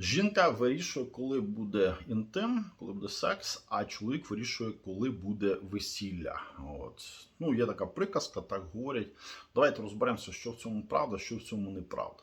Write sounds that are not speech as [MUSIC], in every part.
Жінка вирішує, коли буде інтим, коли буде секс, а чоловік вирішує, коли буде весілля. От. Ну, є така приказка, так говорять. Давайте розберемося, що в цьому правда, що в цьому неправда.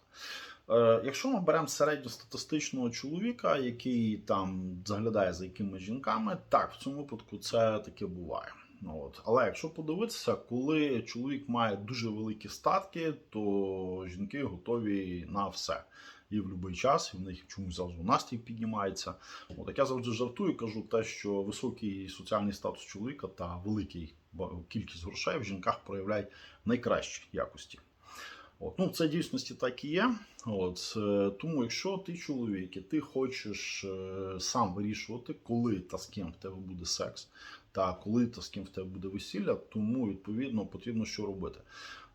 Е, якщо ми беремо середньостатистичного чоловіка, який там заглядає за якимись жінками, так, в цьому випадку це таке буває. Ну, От. Але якщо подивитися, коли чоловік має дуже великі статки, то жінки готові на все. І в будь-який час, і в них чомусь завжди настрій піднімається. От як я завжди жартую, кажу те, що високий соціальний статус чоловіка та великий кількість грошей в жінках проявляють найкращі якості. От, ну, це дійсності так і є. От, е, тому, якщо ти чоловік і ти хочеш е, сам вирішувати, коли та з ким в тебе буде секс, та коли та з ким в тебе буде весілля, тому відповідно потрібно що робити?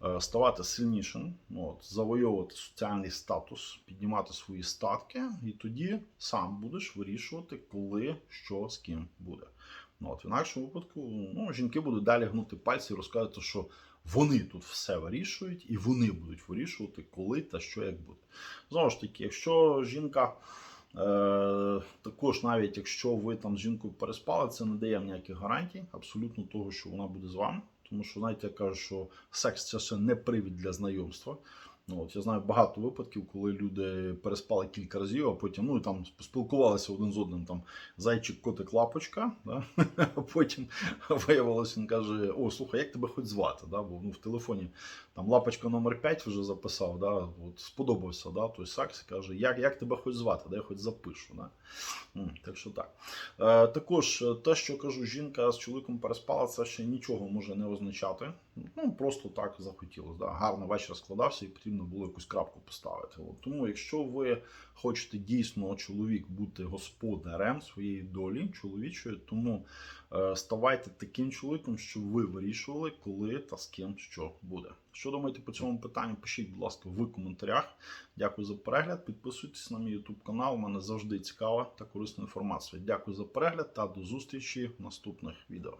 Е, Ставати сильнішим, от, завойовувати соціальний статус, піднімати свої статки, і тоді сам будеш вирішувати, коли що з ким буде. Ну, от, в інакшому випадку ну, жінки будуть далі гнути пальці і розказувати, що вони тут все вирішують, і вони будуть вирішувати, коли та що як буде. Знову ж таки, якщо жінка. Е, також, навіть якщо ви там з жінкою переспали, це не дає ніяких гарантій, абсолютно того, що вона буде з вами. Тому що, знаєте, я кажу, що секс це ще не привід для знайомства. Ну, от, я знаю багато випадків, коли люди переспали кілька разів, а потім ну, там поспілкувалися один з одним, там зайчик, котик, лапочка. Да? [LAUGHS] А потім виявилося, він каже: О, слухай, як тебе хоч звати? Да? Бо ну, в телефоні там лапочка номер 5 вже записав, да? От, сподобався да? той секс, і каже, як, як тебе хоч звати, да? я хоч запишу. Да? Так що так. Е, також е, те, що кажу, жінка з чоловіком переспала, це ще нічого може не означати. Ну, просто так захотілося. Да? Гарний вечір складався і потрібно було якусь крапку поставити. От. Тому, якщо ви хочете дійсно чоловік бути господарем своєї долі чоловічої, тому е, ставайте таким чоловіком, щоб ви вирішували, коли та з ким що буде. Що думаєте по цьому питанню? Пишіть, будь ласка, в коментарях. Дякую за перегляд. Підписуйтесь на мій YouTube канал. У мене завжди цікава та корисна інформація. Дякую за перегляд та до зустрічі в наступних відео.